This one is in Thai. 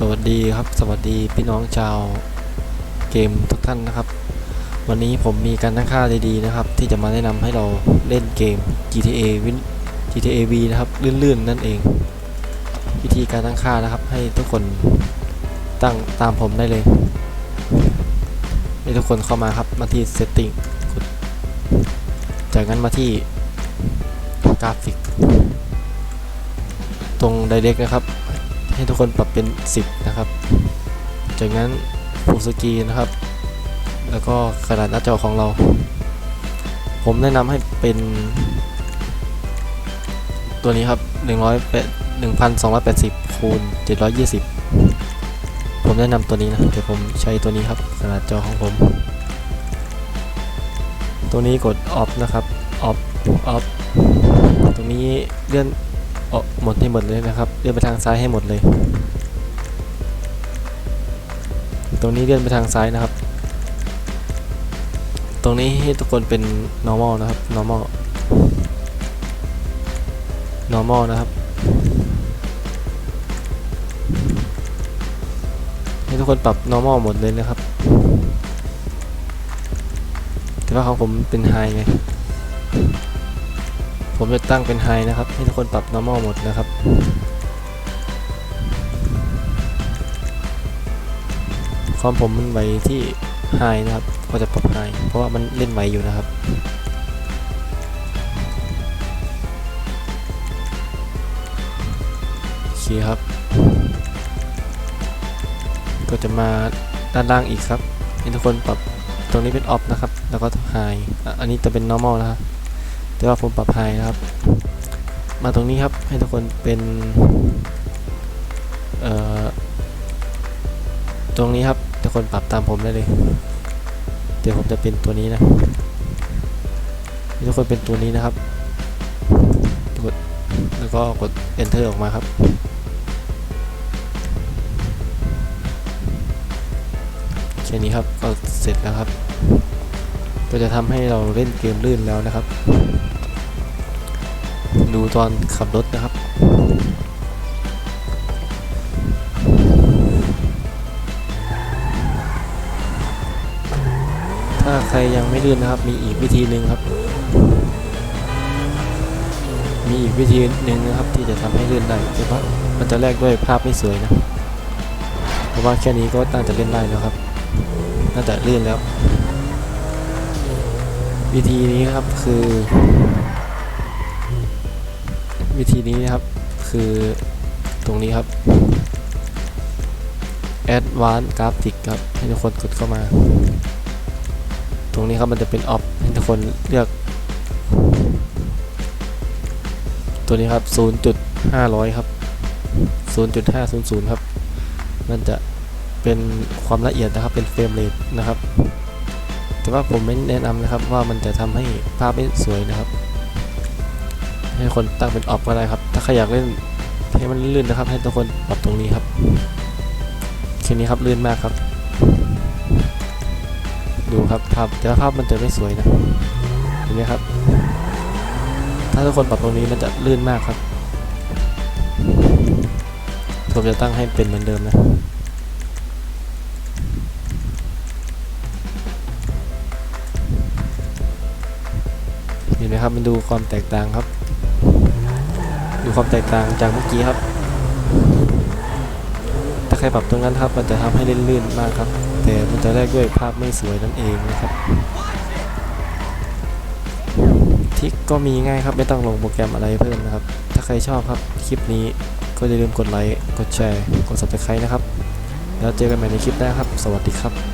สวัสดีครับ สวัสดีพี่น้องชาวเกมทุกท่านนะครับ วันนี้ผมมีการตั้งค่าดีๆนะครับ ที่จะมาแนะนำให้เราเล่นเกม GTA Win GTA V นะครับลื่นๆนั่นเอง วิธีการตั้งค่านะครับ ให้ทุกคนตั้งตามผมได้เลยให้ทุกคนเข้ามาครับมาที่ Setting กดจากนั้นมาที่กราฟิก ตรง Direct นะครับ ให้ทุกคนปรับเป็น 10 นะครับ จากนั้นฟูสกีนะครับ แล้วก็ขนาดหน้าจอของเรา ผมแนะนำให้เป็น ตัวนี้ครับ 100 1280คูณ720 ผมแนะนำตัวนี้นะเดี๋ยวผมใช้ตัวนี้ครับขนาดจอของผม ตัวนี้กด off นะครับ off off ตรงนี้เลื่อน ออหมดให้หมดเลยนะครับเลื่อนไปทางซ้ายให้หมดเลย ตรงนี้เลื่อนไปทางซ้ายนะครับ ตรงนี้ให้ทุกคนเป็น normal นะครับ normal normal นะครับ ให้ทุกคนปรับ normal หมดเลยนะครับ แต่ว่าของผมเป็น high ไง ผมจะตั้งเป็น High นะครับ ให้ทุกคนปรับ Normal หมดนะครับ คอมผมมันไว้ที่ High นะครับก็จะปรับ High เพราะว่ามันเล่นไหวอยู่นะครับโอเคครับ ก็จะมาด้านล่างอีกครับให้ทุกคนปรับตรงนี้เป็น Off นะครับ แล้วก็ High อันนี้จะเป็น Normal นะครับ แต่ว่าผมปรับไฮนะครับ มาตรงนี้ครับให้ทุกคนเป็นเอ่อตรงนี้ครับทุกคนปรับตามผมได้เลย เดี๋ยวผมจะเป็นตัวนี้นะให้ทุกคนเป็นตัวนี้นะครับกดแล้วก็กด enter ออกมาครับแค่นี้ครับก็เสร็จแล้วครับ ก็จะทำให้เราเล่นเกมลื่นแล้วนะครับ ดูตอนขับรถนะครับ ถ้าใครยังไม่ลื่นนะครับ มีอีกวิธีหนึ่งครับ มีอีกวิธีหนึ่งนะครับ ที่จะทำให้ลื่นได้แต่ว่ามันจะแลกด้วยภาพไม่สวยนะ เพราะว่าแค่นี้ก็น่าจะเล่นได้แล้วครับ น่าจะลื่นแล้ว วิธีนี้นะครับคือ วิธีนี้นะครับ คือตรงนี้ครับ Advanced Graphic ครับ ให้ทุกคนกดเข้ามา ตรงนี้ครับมันจะเป็น Off ให้ทุกคนเลือก ตัวนี้ครับ 0.500 ครับ 0.500 ครับ มันจะเป็นความละเอียดนะครับ เป็นเฟรมเรทนะครับ แต่ว่าผมไม่แนะนำนะครับว่ามันจะทำให้ภาพไม่สวยนะครับ ให้คนตั้งเป็นออฟก็ได้ครับ ถ้าใครอยากเล่นให้มันลื่นนะครับ ให้ทุกคนปรับตรงนี้ครับแค่นี้ครับลื่นมากครับ ดูครับภาพแต่ว่าภาพมันจะไม่สวยนะเห็นไหมครับ ถ้าทุกคนปรับตรงนี้มันจะลื่นมากครับผมจะตั้งให้เป็นเหมือนเดิมนะเห็นไหมครับมันดูความแตกต่างครับ ดูความแตกต่างจากเมื่อกี้ครับ ถ้าใครปรับตรงนั้นครับ มันจะทำให้ลื่นๆมากครับ แต่มันจะแลกด้วยภาพไม่สวยนั่นเองนะครับทิกก็มีง่ายครับไม่ต้องลงโปรแกรมอะไรเพิ่มนะครับ ถ้าใครชอบครับคลิปนี้ก็อย่าลืมกดไลค์ กดแชร์ กด subscribe นะครับ แล้วเจอกันใหม่ในคลิปหน้าครับ สวัสดีครับ